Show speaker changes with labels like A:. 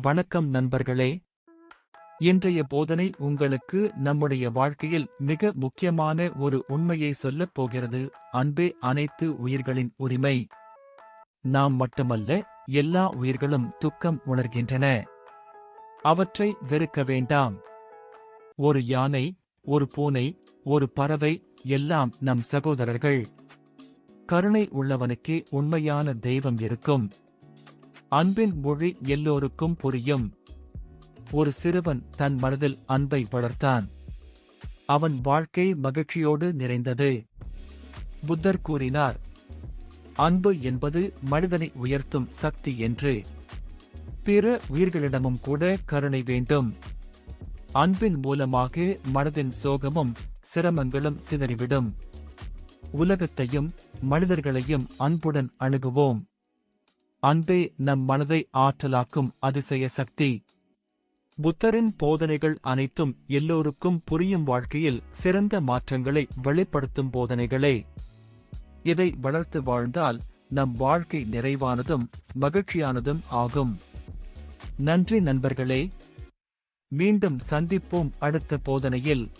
A: வணக்கம் நண்பர்களே. இன்றைய போதனை உங்களுக்கு நம்முடைய வாழ்க்கையில் மிக முக்கியமான ஒரு உண்மையை சொல்லப் போகிறது. அன்பே அனைத்து உயிர்களின் உரிமை. நாம் மட்டுமல்ல எல்லா உயிர்களும் துக்கம் உணர்கின்றன. அவற்றை வெறுக்க வேண்டாம். ஒரு யானை ஒரு பூனை ஒரு பறவை எல்லாம் நம் சகோதரர்கள். கருணை உள்ளவனுக்கே உண்மையான தெய்வம் இருக்கும். அன்பின் மொழி எல்லோருக்கும் புரியும். ஒரு சிறுவன் தன் மனதில் அன்பை வளர்த்தான். அவன் வாழ்க்கை மகிழ்ச்சியோடு நிறைந்தது. புத்தர் கூறினார் அன்பு என்பது மனிதனை உயர்த்தும் சக்தி என்று. பிற உயிர்களிடமும் கூட கருணை வேண்டும். அன்பின் மூலமாக மனதின் சோகமும் சிரமங்களும் சிதறிவிடும். உலகத்தையும் மனிதர்களையும் அன்புடன் அணுகுவோம். அன்பே நம் மனதை ஆற்றலாக்கும் அதிசய சக்தி. புத்தரின் போதனைகள் அனைத்தும் எல்லோருக்கும் புரியும் வாழ்க்கையில் சிறந்த மாற்றங்களை வெளிப்படுத்தும் போதனைகளே. இதை வளர்த்து வாழ்ந்தால் நம் வாழ்க்கை நிறைவானதும் மகிழ்ச்சியானதும் ஆகும். நன்றி நண்பர்களே. மீண்டும் சந்திப்போம் அடுத்த போதனையில்.